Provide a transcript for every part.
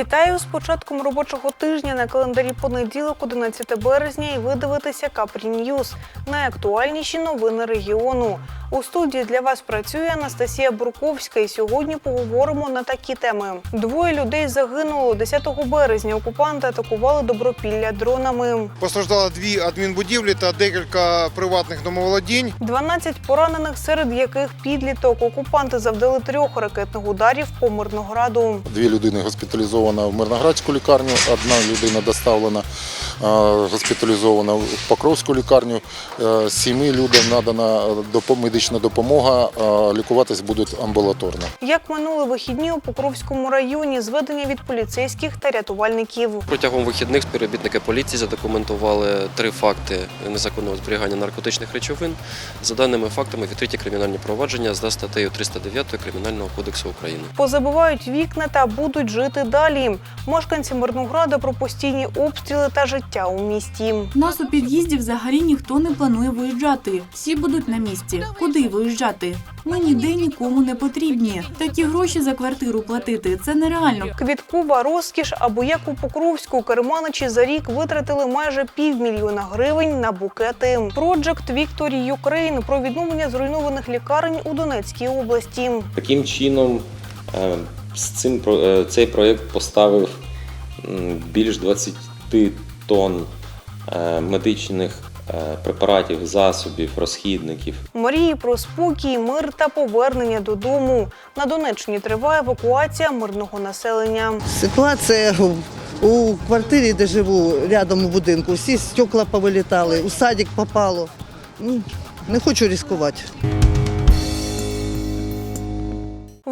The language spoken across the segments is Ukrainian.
Вітаю з початком робочого тижня на календарі понеділок, 11 березня, і ви дивитеся Капрі Ньюз. Найактуальніші новини регіону. У студії для вас працює Анастасія Бурковська. І сьогодні поговоримо на такі теми. Двоє людей загинуло 10 березня. Окупанти атакували добропілля дронами. Постраждало дві адмінбудівлі та декілька приватних домоволодінь. 12 поранених, серед яких підліток. Окупанти завдали трьох ракетних ударів по Мирнограду. Дві людини госпіталізовано в Мирноградську лікарню, одна людина доставлена е, госпіталізована в Покровську лікарню. Е, Сіми людям надана допо- медична допомога, е, лікуватись будуть амбулаторно. Як минули вихідні у Покровському районі, зведення від поліцейських та рятувальників. Протягом вихідних співробітники поліції задокументували три факти незаконного зберігання наркотичних речовин. За даними фактами, відкриті кримінальні провадження за статтею 309 Кримінального кодексу України. Позабивають вікна та будуть жити далі. Мешканці Мирнограда про постійні обстріли та життя у місті. Нас у під'їзді взагалі ніхто не планує виїжджати. Всі будуть на місці. Куди виїжджати? Ми ніде нікому не потрібні. Такі гроші за квартиру платити це нереально. Квіткова розкіш або як у Покровську керманичі за рік витратили майже півмільйона гривень на букети. Project Victory Ukraine про відновлення зруйнованих лікарень у Донецькій області. Таким чином, е, з цим е, цей проєкт поставив більш 20 тонн е, медичних е, препаратів, засобів, розхідників Мрії про спокій, мир та повернення додому. На Донеччині триває евакуація мирного населення. Ситуація у квартирі, де живу, рядом у будинку, всі стекла повилітали, у садик попало. Ну, не хочу ризикувати.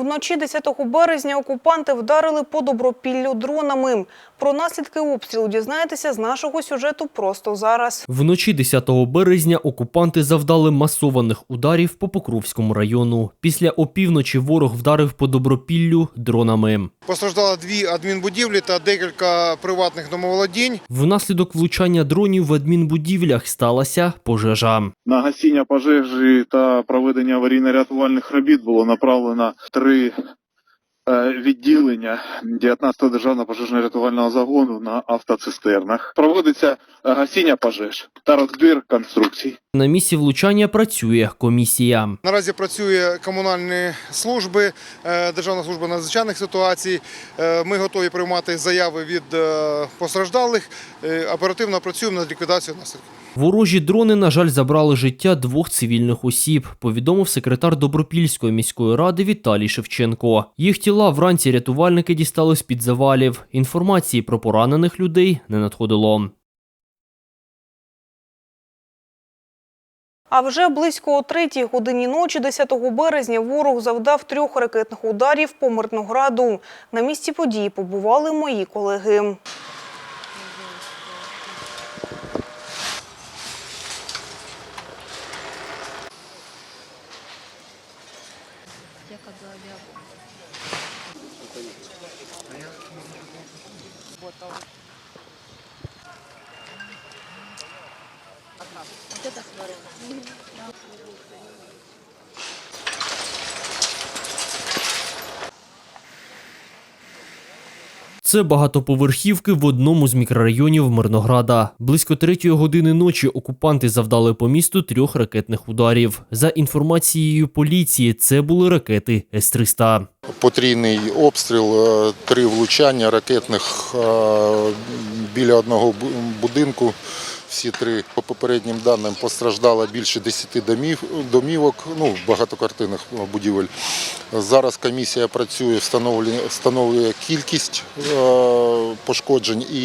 Вночі 10 березня окупанти вдарили по добропіллю дронами. Про наслідки обстрілу дізнаєтеся з нашого сюжету просто зараз. Вночі 10 березня окупанти завдали масованих ударів по Покровському району. Після опівночі ворог вдарив по добропіллю дронами. Постраждало дві адмінбудівлі та декілька приватних домоволодінь. Внаслідок влучання дронів в адмінбудівлях сталася пожежа. На гасіння пожежі та проведення аварійно-рятувальних робіт було направлено три відділення 19-го державного пожежно-рятувального загону на автоцистернах. Проводиться е, гасіння пожеж та розбір конструкцій. На місці влучання працює комісія. Наразі працює комунальні служби, е, Державна служба надзвичайних ситуацій. Е, Ми готові приймати заяви від е, постраждалих. Е, Оперативно працюємо над ліквідацією наслідків. Ворожі дрони, на жаль, забрали життя двох цивільних осіб, повідомив секретар Добропільської міської ради Віталій Шевченко. Їх тіла вранці рятувальники дістали з-під завалів. Інформації про поранених людей не надходило. А вже близько о третій годині ночі, 10 березня, ворог завдав трьох ракетних ударів по Мирнограду. На місці події побували мої колеги. 갔다 오고 Це багатоповерхівки в одному з мікрорайонів Мирнограда. Близько третьої години ночі окупанти завдали по місту трьох ракетних ударів. За інформацією поліції, це були ракети С-300. Потрійний обстріл, е, три влучання ракетних е, біля одного будинку. Всі три по попереднім даним постраждало більше 10 домів, домівок, ну, багатоквартирних будівель. Зараз комісія працює, встановлює, встановлює кількість е, пошкоджень і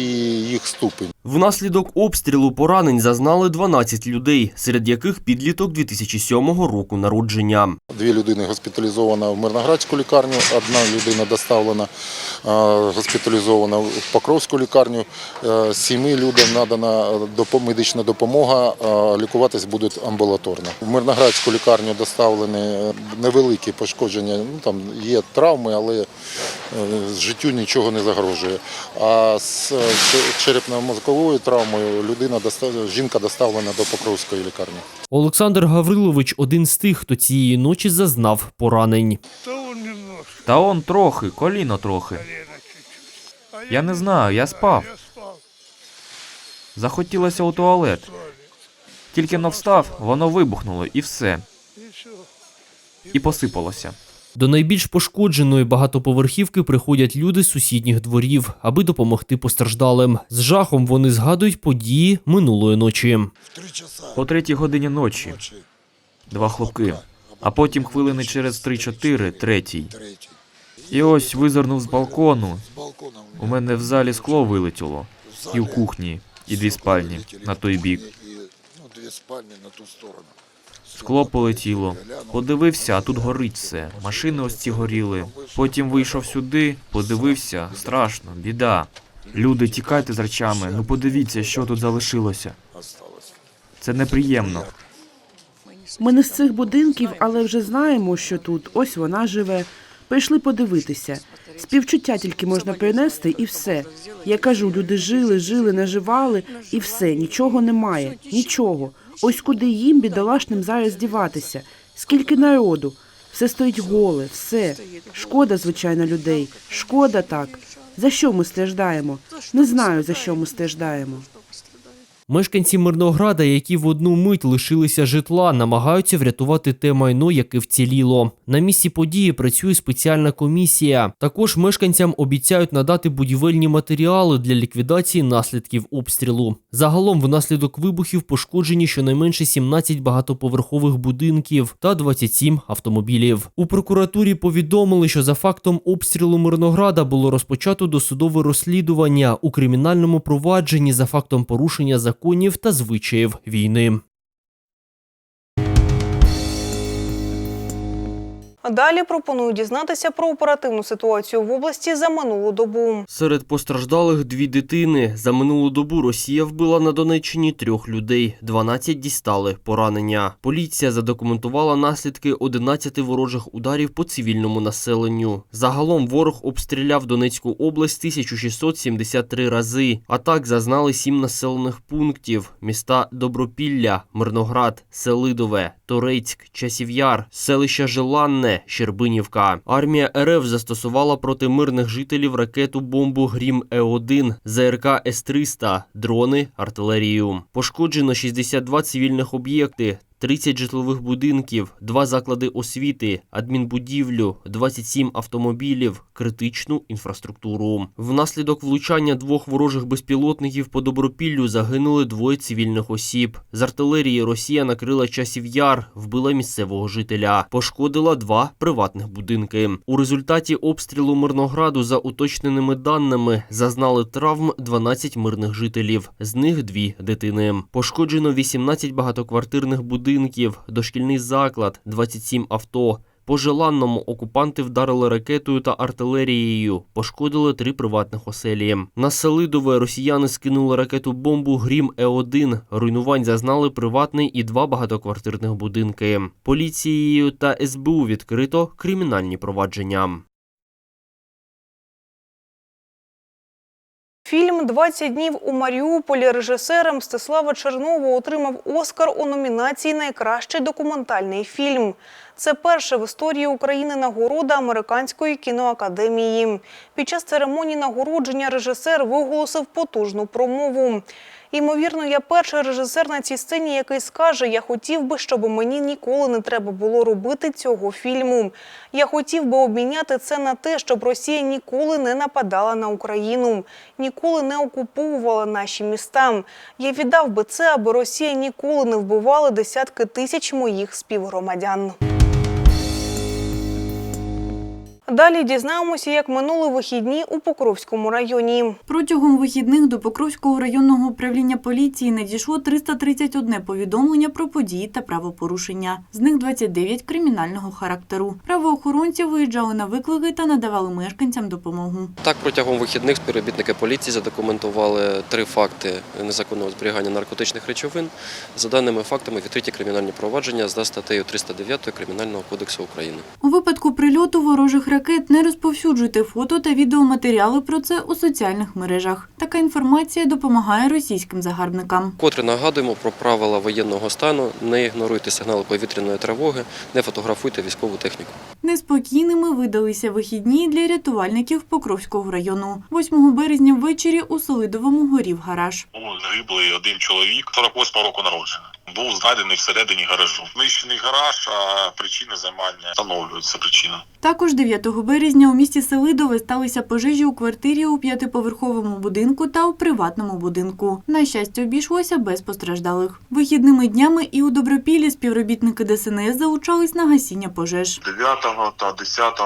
їх ступень. Внаслідок обстрілу поранень зазнали 12 людей, серед яких підліток 2007 року народження. Дві людини госпіталізовано в Мирноградську лікарню, одна людина доставлена е, госпіталізована в Покровську лікарню. Е, Сіми людям надана допо- медична допомога, лікуватись будуть амбулаторно. В Мирноградську лікарню доставлені невеликі пошкодження, ну там є травми, але е, життю нічого не загрожує. А з е, черепно-мозковою травмою людина жінка доставлена до Покровської лікарні. Олександр Гаврилович один з тих, хто цієї ночі зазнав поранень. Та он трохи, коліно трохи. Я не знаю, я спав. Захотілося у туалет. Тільки но встав, воно вибухнуло і все. І посипалося. До найбільш пошкодженої багатоповерхівки приходять люди з сусідніх дворів, аби допомогти постраждалим. З жахом вони згадують події минулої ночі. О третій годині ночі. Два хлопки. А потім хвилини через 3-4 третій. І ось визирнув з балкону. У мене в залі скло вилетіло. І в кухні, і дві спальні на той бік. Скло полетіло. Подивився, а тут горить все. Машини ось ці горіли. Потім вийшов сюди, подивився, страшно, біда. Люди, тікайте з речами, ну подивіться, що тут залишилося. Це неприємно. Ми не з цих будинків, але вже знаємо, що тут. Ось вона живе. Прийшли подивитися. Співчуття тільки можна принести, і все. Я кажу, люди жили, жили, наживали, і все, нічого немає, нічого. Ось куди їм, бідолашним, зараз діватися. Скільки народу, все стоїть голе, все. Шкода, звичайно, людей. Шкода так. За що ми страждаємо? Не знаю, за що ми страждаємо. Мешканці Мирнограда, які в одну мить лишилися житла, намагаються врятувати те майно, яке вціліло. На місці події працює спеціальна комісія. Також мешканцям обіцяють надати будівельні матеріали для ліквідації наслідків обстрілу. Загалом, внаслідок вибухів пошкоджені щонайменше 17 багатоповерхових будинків та 27 автомобілів. У прокуратурі повідомили, що за фактом обстрілу Мирнограда було розпочато досудове розслідування у кримінальному провадженні за фактом порушення законів та звичаїв війни. Далі пропоную дізнатися про оперативну ситуацію в області за минулу добу. Серед постраждалих дві дитини. За минулу добу Росія вбила на Донеччині трьох людей. 12 дістали поранення. Поліція задокументувала наслідки 11 ворожих ударів по цивільному населенню. Загалом ворог обстріляв Донецьку область 1673 рази. Атак зазнали сім населених пунктів: міста Добропілля, Мирноград, Селидове, Торецьк, Часів'яр, селища Желанне, Щербинівка. Армія РФ застосувала проти мирних жителів ракету бомбу Грім Е1, ЗРК С-300, дрони, артилерію. Пошкоджено 62 цивільних об'єкти. 30 житлових будинків, 2 заклади освіти, адмінбудівлю, 27 автомобілів, критичну інфраструктуру. Внаслідок влучання двох ворожих безпілотників по Добропіллю загинули двоє цивільних осіб. З артилерії Росія накрила часів яр, вбила місцевого жителя, пошкодила два приватних будинки. У результаті обстрілу Мирнограду, за уточненими даними, зазнали травм 12 мирних жителів, з них дві дитини. Пошкоджено 18 багатоквартирних будинків, дошкільний заклад, 27 авто. По Желанному окупанти вдарили ракетою та артилерією, пошкодили три приватних оселі. На Селидове росіяни скинули ракету бомбу Грім Е1. Руйнувань зазнали приватний і два багатоквартирних будинки. Поліцією та СБУ відкрито кримінальні провадження. Фільм «20 днів у Маріуполі режисера Мстислава Чернова отримав Оскар у номінації Найкращий документальний фільм. Це перша в історії України нагорода Американської кіноакадемії. Під час церемонії нагородження режисер виголосив потужну промову. Ймовірно, я перший режисер на цій сцені, який скаже: Я хотів би, щоб мені ніколи не треба було робити цього фільму. Я хотів би обміняти це на те, щоб Росія ніколи не нападала на Україну, ніколи не окуповувала наші міста. Я віддав би це, аби Росія ніколи не вбивала десятки тисяч моїх співгромадян. Далі дізнаємося, як минули вихідні у Покровському районі. Протягом вихідних до Покровського районного управління поліції надійшло 331 повідомлення про події та правопорушення. З них 29 кримінального характеру. Правоохоронці виїжджали на виклики та надавали мешканцям допомогу. Так, протягом вихідних співробітники поліції задокументували три факти незаконного зберігання наркотичних речовин. За даними фактами, відкриті кримінальні провадження за статтею 309 Кримінального кодексу України. У випадку прильоту ворожих ракет ракет, не розповсюджуйте фото та відеоматеріали про це у соціальних мережах. Така інформація допомагає російським загарбникам. Котре нагадуємо про правила воєнного стану, не ігноруйте сигнали повітряної тривоги, не фотографуйте військову техніку. Неспокійними видалися вихідні для рятувальників Покровського району. 8 березня ввечері у Солидовому горів гараж. Був загиблий один чоловік 48 року народження. Був знайдений всередині гаражу. Знищений гараж, а причини займання встановлюються причина. Також 9 березня у місті Селидове сталися пожежі у квартирі у п'ятиповерховому будинку та у приватному будинку. На щастя, обійшлося без постраждалих. Вихідними днями і у Добропіллі співробітники ДСНС залучались на гасіння пожеж. 9 та 10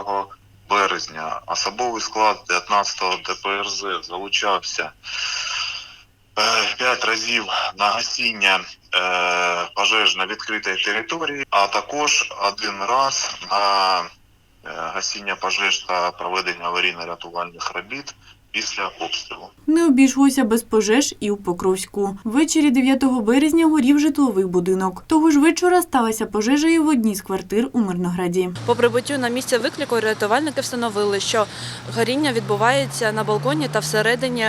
березня особовий склад 19-го ДПРЗ залучався 5 разів на гасіння е, пожеж на відкритій території, а також один раз на е, гасіння пожеж та проведення аварійно-рятувальних робіт після обстрілу. Не обійшлося без пожеж і у Покровську. Ввечері 9 березня горів житловий будинок. Того ж вечора сталася пожежа і в одній з квартир у Мирнограді. По прибуттю на місце виклику рятувальники встановили, що горіння відбувається на балконі та всередині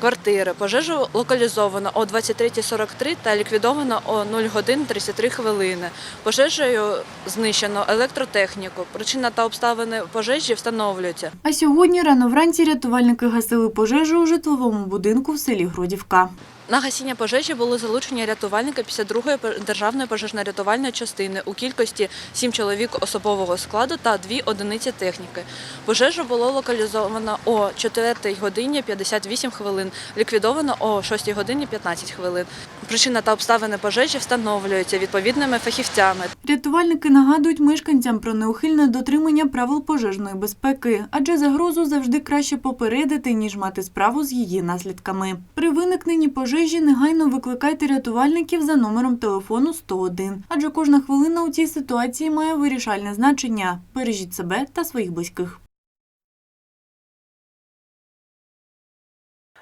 квартири. Пожежу локалізовано о 23.43 та ліквідовано о 0 годин 33 хвилини. Пожежею знищено електротехніку. Причина та обставини пожежі встановлюються. А сьогодні рано вранці рятувальники гасили пожежу у житловому будинку в селі Гродівка. На гасіння пожежі були залучені рятувальники 52-ї державної пожежно-рятувальної частини у кількості 7 чоловік особового складу та 2 одиниці техніки. Пожежу було локалізовано о 4 годині 58 хвилин, ліквідовано о 6 годині 15 хвилин. Причина та обставини пожежі встановлюються відповідними фахівцями. Рятувальники нагадують мешканцям про неухильне дотримання правил пожежної безпеки, адже загрозу завжди краще попередити, ніж мати справу з її наслідками. При виникненні пожежі негайно викликайте рятувальників за номером телефону 101, адже кожна хвилина у цій ситуації має вирішальне значення. Бережіть себе та своїх близьких.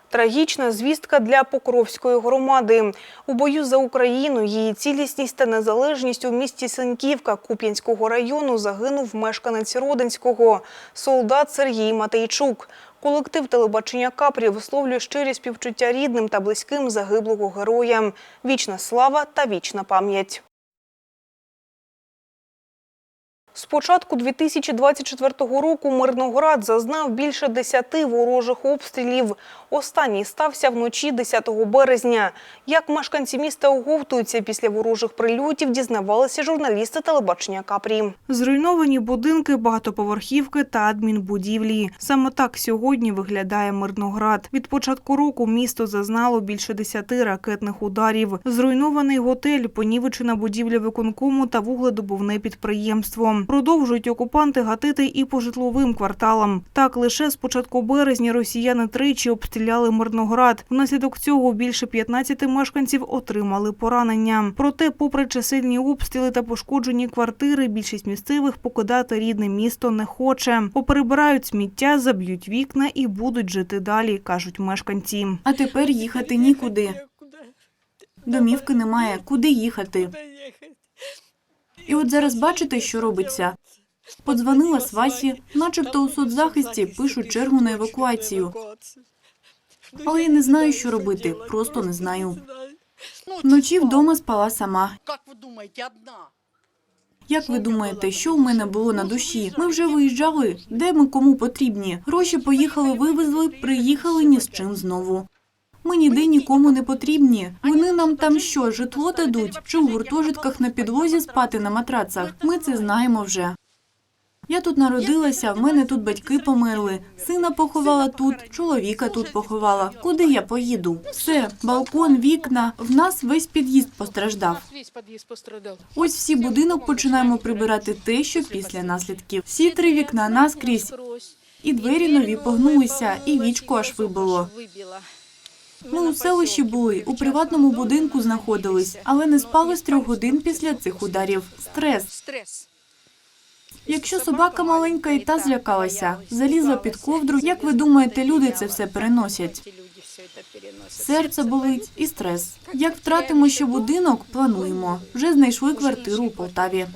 Трагічна звістка для Покровської громади. У бою за Україну, її цілісність та незалежність у місті Сенківка Куп'янського району загинув мешканець Родинського – солдат Сергій Матейчук. Колектив телебачення Капрі висловлює щирі співчуття рідним та близьким загиблого героя. Вічна слава та вічна пам'ять. З початку 2024 року Мирноград зазнав більше 10 ворожих обстрілів. Останній стався вночі 10 березня. Як мешканці міста оговтуються після ворожих прильотів, дізнавалися журналісти телебачення Капрі. Зруйновані будинки, багатоповерхівки та адмінбудівлі. Саме так сьогодні виглядає Мирноград. Від початку року місто зазнало більше 10 ракетних ударів. Зруйнований готель, понівечена будівля виконкому та вугледобувне підприємство. Продовжують окупанти гатити і по житловим кварталам. Так, лише з початку березня росіяни тричі обстріляли Мирноград. Внаслідок цього більше 15 мешканців отримали поранення. Проте, попри чисельні обстріли та пошкоджені квартири, більшість місцевих покидати рідне місто не хоче. Поперебирають сміття, заб'ють вікна і будуть жити далі, кажуть мешканці. А тепер їхати нікуди. Домівки немає. Куди їхати? І от зараз бачите, що робиться. Подзвонила Свасі, начебто у соцзахисті пишуть чергу на евакуацію. Але я не знаю, що робити, просто не знаю. Вночі вдома спала сама. Як ви думаєте, що в мене було на душі? Ми вже виїжджали. Де ми кому потрібні? Гроші поїхали, вивезли, приїхали ні з чим знову. Ми ніде нікому не потрібні. Вони нам там що, житло дадуть? Чи в гуртожитках на підлозі спати на матрацах? Ми це знаємо вже. Я тут народилася, в мене тут батьки померли. Сина поховала тут, чоловіка тут поховала. Куди я поїду? Все, балкон, вікна. В нас весь під'їзд постраждав. Ось всі будинок починаємо прибирати те, що після наслідків. Всі три вікна наскрізь. І двері нові погнулися, і вічко аж вибило. Ми у селищі були, у приватному будинку знаходились, але не спали з трьох годин після цих ударів. Стрес. Якщо собака маленька і та злякалася, залізла під ковдру, як ви думаєте, люди це все переносять? Серце болить і стрес. Як втратимо ще будинок, плануємо. Вже знайшли квартиру у Полтаві.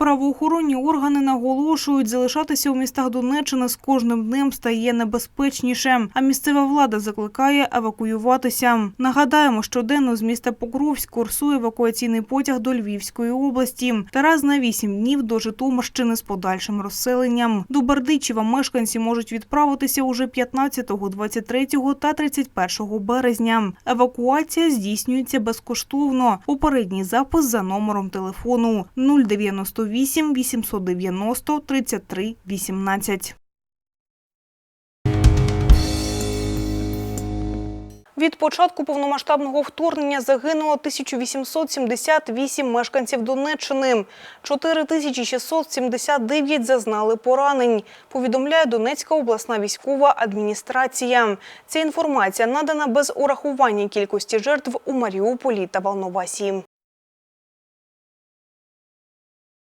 Правоохоронні органи наголошують, залишатися у містах Донеччини з кожним днем стає небезпечніше, а місцева влада закликає евакуюватися. Нагадаємо, щоденно з міста Покровськ курсує евакуаційний потяг до Львівської області та раз на вісім днів до Житомирщини з подальшим розселенням. До Бердичева мешканці можуть відправитися уже 15, 23 та 31 березня. Евакуація здійснюється безкоштовно. Попередній запис за номером телефону 098 890 33 18. Від початку повномасштабного вторгнення загинуло 1878 мешканців Донеччини. 4679 зазнали поранень, повідомляє Донецька обласна військова адміністрація. Ця інформація надана без урахування кількості жертв у Маріуполі та Волновасі.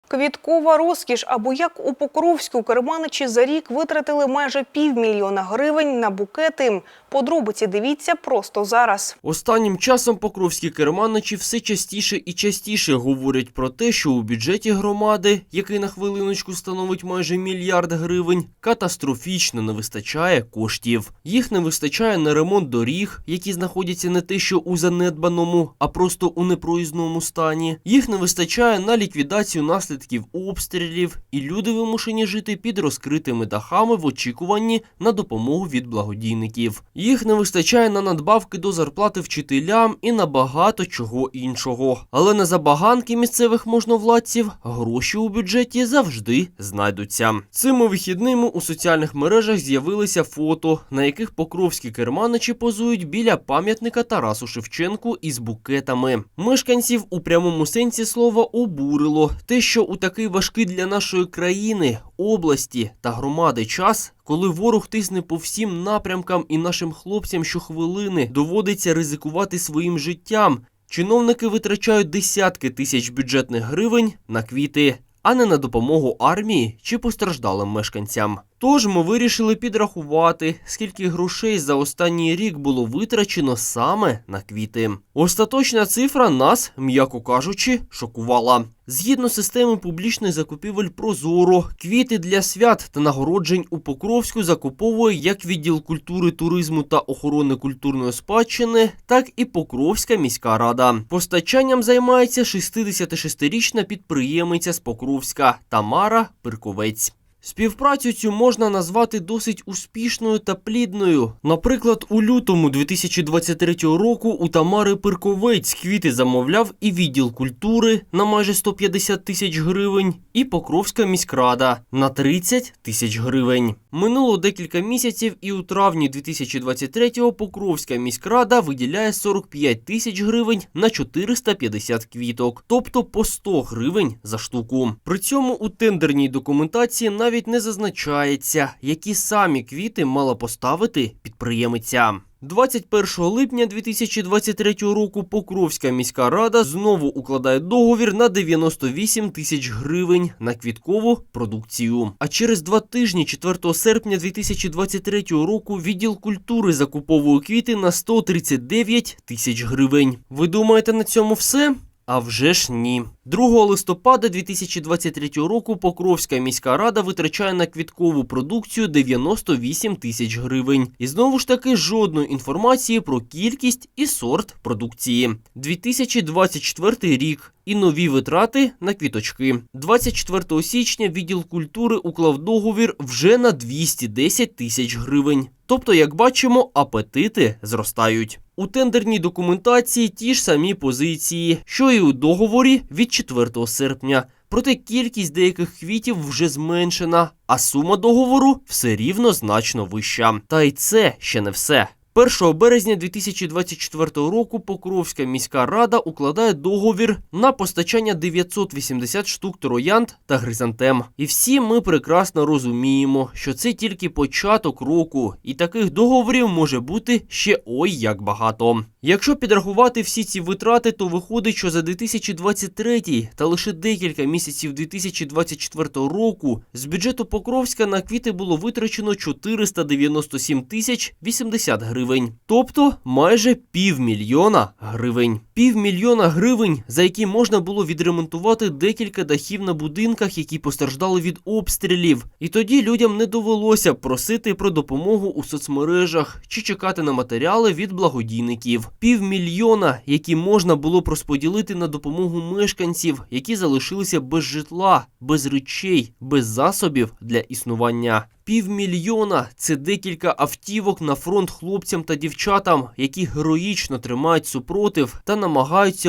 Квіткова розкіш або як у Покровську керманичі за рік витратили майже півмільйона гривень на букети. Подробиці дивіться просто зараз. Останнім часом покровські керманичі все частіше і частіше говорять про те, що у бюджеті громади, який на хвилиночку становить майже мільярд гривень, катастрофічно не вистачає коштів. Їх не вистачає на ремонт доріг, які знаходяться не те, що у занедбаному, а просто у непроїзному стані. Їх не вистачає на ліквідацію наслідків обстрілів, і люди вимушені жити під розкритими дахами в очікуванні на допомогу від благодійників. Їх не вистачає на надбавки до зарплати вчителям і на багато чого іншого. Але на забаганки місцевих можновладців гроші у бюджеті завжди знайдуться. Цими вихідними у соціальних мережах з'явилися фото, на яких покровські керманичі позують біля пам'ятника Тарасу Шевченку із букетами. Мешканців у прямому сенсі слова обурило те, що у такий важкий для нашої країни, області та громади час коли ворог тисне по всім напрямкам і нашим хлопцям щохвилини доводиться ризикувати своїм життям. Чиновники витрачають десятки тисяч бюджетних гривень на квіти, а не на допомогу армії чи постраждалим мешканцям. Тож ми вирішили підрахувати, скільки грошей за останній рік було витрачено саме на квіти. Остаточна цифра нас, м'яко кажучи, шокувала. Згідно системи публічних закупівель Прозоро, квіти для свят та нагороджень у Покровську закуповує як відділ культури, туризму та охорони культурної спадщини, так і Покровська міська рада. Постачанням займається 66-річна підприємиця з Покровська Тамара Пирковець. Співпрацю цю можна назвати досить успішною та плідною. Наприклад, у лютому 2023 року у Тамари Пирковець квіти замовляв і відділ культури на майже 150 тисяч гривень, і Покровська міськрада на 30 тисяч гривень. Минуло декілька місяців, і у травні 2023-го Покровська міськрада виділяє 45 тисяч гривень на 450 квіток, тобто по 100 гривень за штуку. При цьому у тендерній документації навіть не зазначається, які самі квіти мала поставити підприємиця. 21 липня 2023 року Покровська міська рада знову укладає договір на 98 тисяч гривень на квіткову продукцію. А через два тижні, 4 серпня 2023 року, відділ культури закуповує квіти на 139 тисяч гривень. Ви думаєте, на цьому все? А вже ж ні. 2 листопада 2023 року Покровська міська рада витрачає на квіткову продукцію 98 тисяч гривень. І знову ж таки жодної інформації про кількість і сорт продукції. 2024 рік. І нові витрати на квіточки. 24 січня відділ культури уклав договір вже на 210 тисяч гривень. Тобто, як бачимо, апетити зростають. У тендерній документації ті ж самі позиції, що і у договорі від 4 серпня. Проте кількість деяких квітів вже зменшена, а сума договору все рівно значно вища. Та й це ще не все. 1 березня 2024 року Покровська міська рада укладає договір на постачання 980 штук троянд та гризантем. І всі ми прекрасно розуміємо, що це тільки початок року, і таких договорів може бути ще ой як багато. Якщо підрахувати всі ці витрати, то виходить, що за 2023 та лише декілька місяців 2024 року з бюджету Покровська на квіти було витрачено 497 тисяч 80 гривень. Гривень, тобто майже півмільйона гривень. Півмільйона гривень, за які можна було відремонтувати декілька дахів на будинках, які постраждали від обстрілів. І тоді людям не довелося просити про допомогу у соцмережах чи чекати на матеріали від благодійників. Півмільйона, які можна було б розподілити на допомогу мешканців, які залишилися без житла, без речей, без засобів для існування. Півмільйона це декілька автівок на фронт хлопцям та дівчатам, які героїчно тримають супротив та намагаються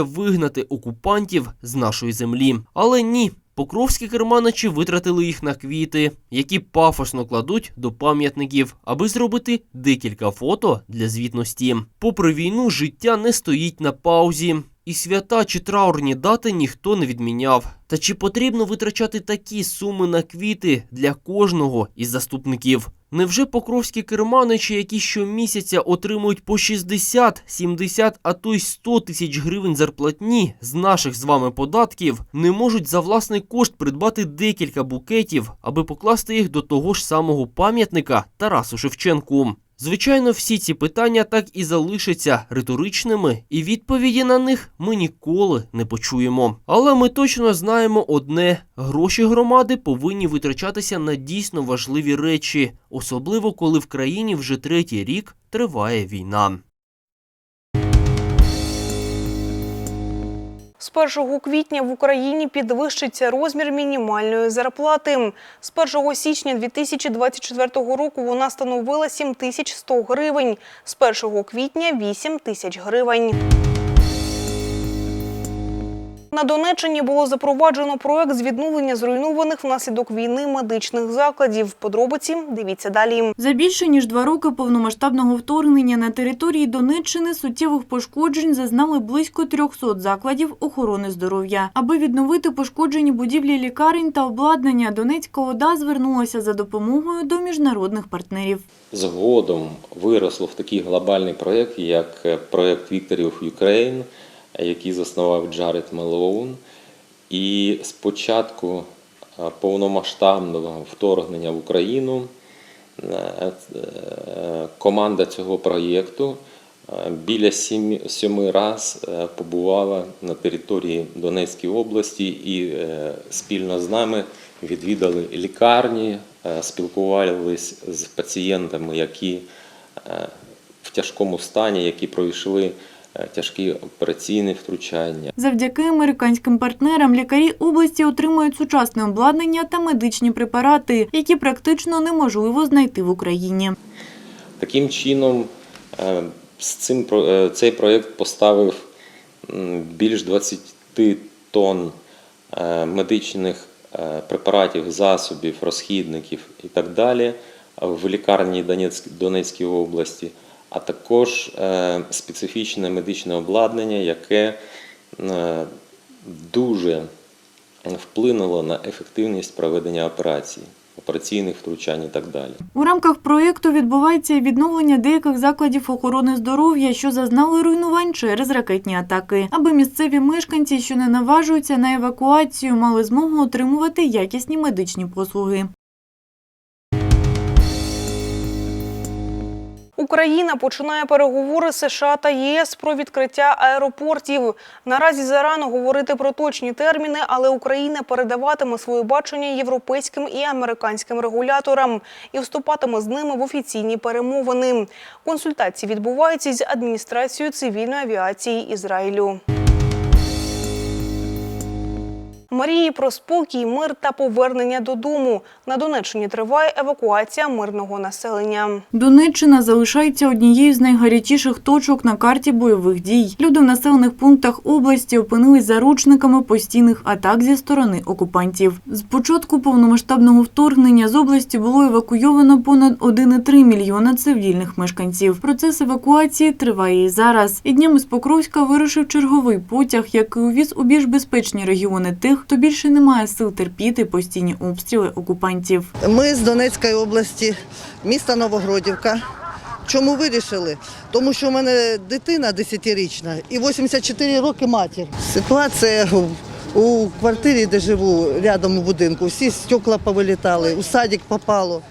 вигнати окупантів з нашої землі. Але ні. Покровські керманичі витратили їх на квіти, які пафосно кладуть до пам'ятників, аби зробити декілька фото для звітності. Попри війну, життя не стоїть на паузі. І свята чи траурні дати ніхто не відміняв. Та чи потрібно витрачати такі суми на квіти для кожного із заступників? Невже покровські керманичі, які щомісяця отримують по 60, 70, а то й 100 тисяч гривень зарплатні з наших з вами податків, не можуть за власний кошт придбати декілька букетів, аби покласти їх до того ж самого пам'ятника Тарасу Шевченку? Звичайно, всі ці питання так і залишаться риторичними, і відповіді на них ми ніколи не почуємо. Але ми точно знаємо одне: гроші громади повинні витрачатися на дійсно важливі речі, особливо коли в країні вже третій рік триває війна. З 1 квітня в Україні підвищиться розмір мінімальної зарплати. З 1 січня 2024 року вона становила 7100 гривень, з 1 квітня – 8 тисяч гривень. На Донеччині було запроваджено проект з відновлення зруйнованих внаслідок війни медичних закладів. Подробиці дивіться далі. За більше ніж два роки повномасштабного вторгнення на території Донеччини суттєвих пошкоджень зазнали близько 300 закладів охорони здоров'я. Аби відновити пошкоджені будівлі лікарень та обладнання, Донецька ОДА звернулася за допомогою до міжнародних партнерів. Згодом виросло в такий глобальний проєкт, як е, проєкт Victory Ukraine, який заснував Джаред Мелоун. І з початку е, повномасштабного вторгнення в Україну е, е, команда цього проєкту біля сьоми раз побувала на території Донецької області і спільно з нами відвідали лікарні, спілкувалися з пацієнтами, які в тяжкому стані, які пройшли тяжкі операційні втручання. Завдяки американським партнерам лікарі області отримують сучасне обладнання та медичні препарати, які практично неможливо знайти в Україні. Таким чином, е, з цим, е, цей проєкт поставив більш 20 тонн е, медичних е, препаратів, засобів, розхідників і так далі в лікарні Донецьк- Донецької області, а також е, специфічне медичне обладнання, яке е, дуже вплинуло на ефективність проведення операцій, операційних втручань і так далі. У рамках проєкту відбувається і відновлення деяких закладів охорони здоров'я, що зазнали руйнувань через ракетні атаки, аби місцеві мешканці, що не наважуються на евакуацію, мали змогу отримувати якісні медичні послуги. Україна починає переговори США та ЄС про відкриття аеропортів. Наразі зарано говорити про точні терміни, але Україна передаватиме своє бачення європейським і американським регуляторам і вступатиме з ними в офіційні перемовини. Консультації відбуваються з адміністрацією цивільної авіації Ізраїлю. Марії про спокій, мир та повернення додому. На Донеччині триває евакуація мирного населення. Донеччина залишається однією з найгарячіших точок на карті бойових дій. Люди в населених пунктах області опинились заручниками постійних атак зі сторони окупантів. З початку повномасштабного вторгнення з області було евакуйовано понад 1,3 мільйона цивільних мешканців. Процес евакуації триває і зараз. І днями з Покровська вирушив черговий потяг, який увіз у більш безпечні регіони тих, хто більше не має сил терпіти постійні обстріли окупантів. Ми з Донецької області, міста Новогродівка. Чому вирішили? Тому що в мене дитина 10-річна і 84 роки матір. Ситуація у квартирі, де живу, рядом у будинку, всі стекла повилітали, у садик попало.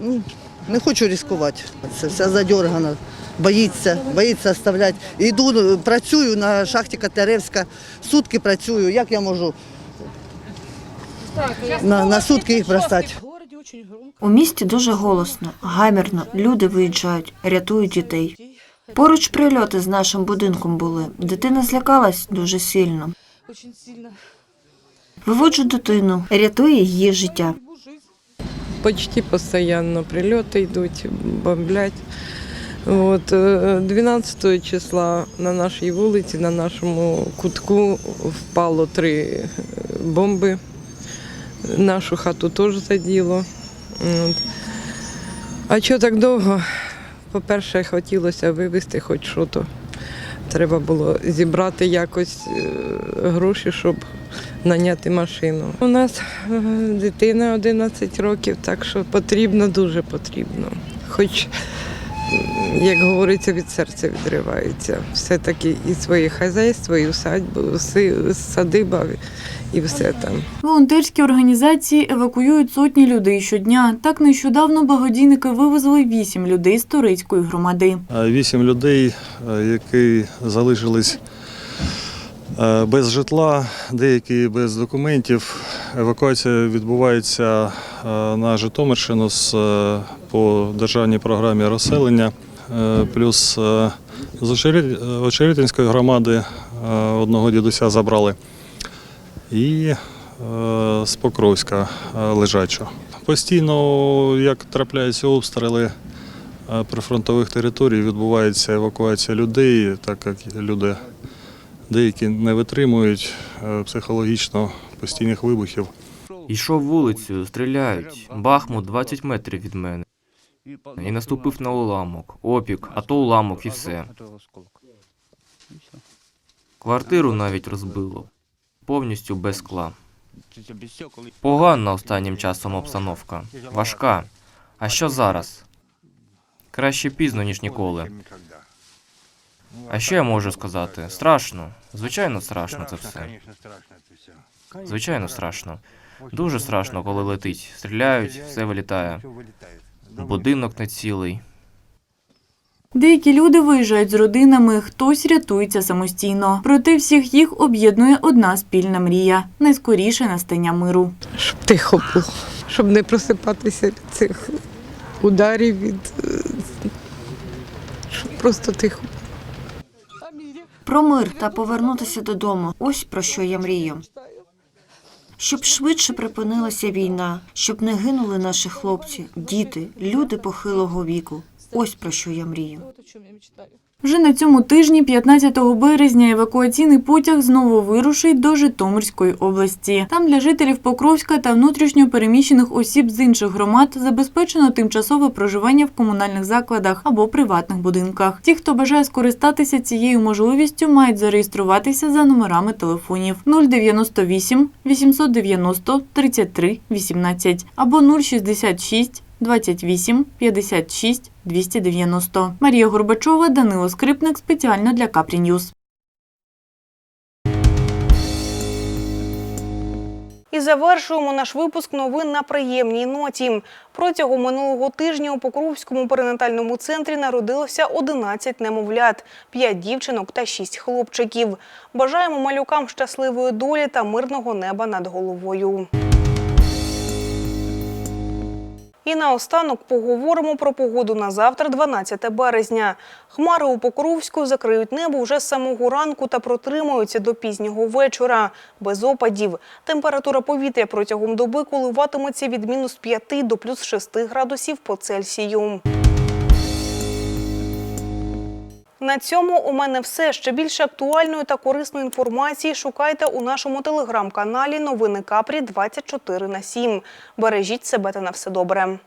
Ну, не хочу ризикувати. Це вся задергана. боїться, боїться оставляти. Йду, працюю на шахті Катеревська, сутки працюю. Як я можу на, на сутки їх бросати? У місті дуже голосно, гамірно, люди виїжджають, рятують дітей. Поруч прильоти з нашим будинком були. Дитина злякалась дуже сильно. Виводжу дитину, рятую її життя. почти постоянно прильоти йдуть, бомблять. От, е, 12 числа на нашій вулиці, на нашому кутку впало три е, бомби. Нашу хату теж заділо. От. А чого так довго? По-перше, хотілося вивезти хоч що то. Треба було зібрати якось е, гроші, щоб наняти машину. У нас е, дитина 11 років, так що потрібно, дуже потрібно. Хоч, як говориться, від серця відривається. Все-таки і своє хазяйство, і усадьбу, садиба, і все там. Волонтерські організації евакуюють сотні людей щодня. Так нещодавно благодійники вивезли вісім людей з Турецької громади. Вісім людей, е, які залишились е, без житла, деякі без документів. Евакуація відбувається е, на Житомирщину з, е, по державній програмі розселення. Е, Плюс е, з Очерет- Очеретинської громади е, одного дідуся забрали. І з Покровська лежачого. Постійно, як трапляються обстріли, прифронтових територій відбувається евакуація людей, так як люди деякі не витримують психологічно постійних вибухів. Йшов вулицею, стріляють. Бахмут 20 метрів від мене. І наступив на уламок. Опік, а то уламок і все. Квартиру навіть розбило. Повністю без скла. Погана останнім часом обстановка. Важка. А що зараз? Краще пізно, ніж ніколи. А що я можу сказати? Страшно. Звичайно, страшно це все. Звичайно, страшно. Дуже страшно, коли летить. Стріляють, все вилітає. Будинок не цілий. Деякі люди виїжджають з родинами, хтось рятується самостійно. Проте всіх їх об'єднує одна спільна мрія найскоріше настання миру. Щоб тихо було, щоб не просипатися від цих ударів, від е, щоб просто тихо. Про мир та повернутися додому. Ось про що я мрію. Щоб швидше припинилася війна, щоб не гинули наші хлопці, діти, люди похилого віку. Ось про що я мрію. Вже на цьому тижні, 15 березня, евакуаційний потяг знову вирушить до Житомирської області. Там для жителів Покровська та внутрішньо переміщених осіб з інших громад забезпечено тимчасове проживання в комунальних закладах або приватних будинках. Ті, хто бажає скористатися цією можливістю, мають зареєструватися за номерами телефонів 098 890 33 18 або 066 28 56 290. Марія Горбачова, Данило Скрипник спеціально для Капрі Ньюз. І завершуємо наш випуск новин на приємній ноті. Протягом минулого тижня у Покровському перинатальному центрі народилося 11 немовлят, 5 дівчинок та 6 хлопчиків. Бажаємо малюкам щасливої долі та мирного неба над головою. І наостанок поговоримо про погоду на завтра, 12 березня. Хмари у Покровську закриють небо вже з самого ранку та протримаються до пізнього вечора. Без опадів. Температура повітря протягом доби коливатиметься від мінус 5 до плюс 6 градусів по Цельсію. На цьому у мене все. Ще більше актуальної та корисної інформації шукайте у нашому телеграм-каналі Новини Капрі 24 на 7. Бережіть себе та на все добре.